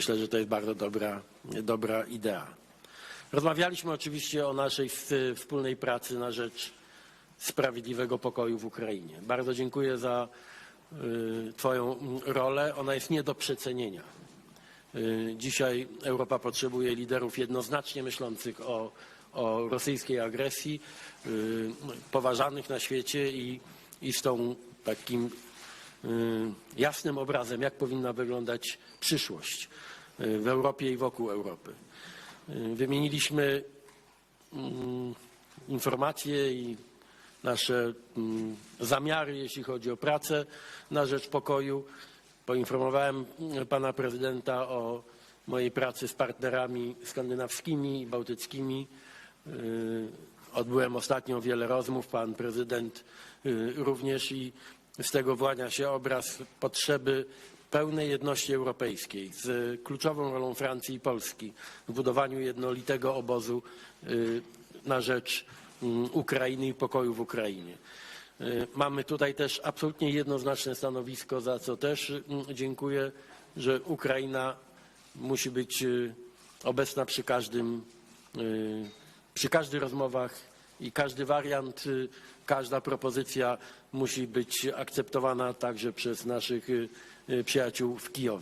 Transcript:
myślę, że to jest bardzo dobra, dobra idea. Rozmawialiśmy oczywiście o naszej wspólnej pracy na rzecz sprawiedliwego pokoju w Ukrainie. Bardzo dziękuję za y, Twoją rolę. Ona jest nie do przecenienia. Y, Dzisiaj Europa potrzebuje liderów jednoznacznie myślących o, o rosyjskiej agresji, y, poważanych na świecie i, i z tą takim jasnym obrazem, jak powinna wyglądać przyszłość y, w Europie i wokół Europy. Y, Wymieniliśmy mm, informacje i nasze mm, zamiary, jeśli chodzi o pracę na rzecz pokoju. Poinformowałem mm, pana prezydenta o mojej pracy z partnerami skandynawskimi i bałtyckimi. Y, Odbyłem ostatnio wiele rozmów, pan prezydent y, również i z tego włania się obraz potrzeby pełnej jedności europejskiej z kluczową rolą Francji i Polski w budowaniu jednolitego obozu y, na rzecz mm, Ukrainy i pokoju w Ukrainie. Y, Mamy tutaj też absolutnie jednoznaczne stanowisko, za co też mm, dziękuję, że Ukraina musi być y, obecna przy każdym, przy każdych rozmowach i każdy wariant, y, każda propozycja musi być akceptowana także przez naszych y, y, przyjaciół w Kijowie.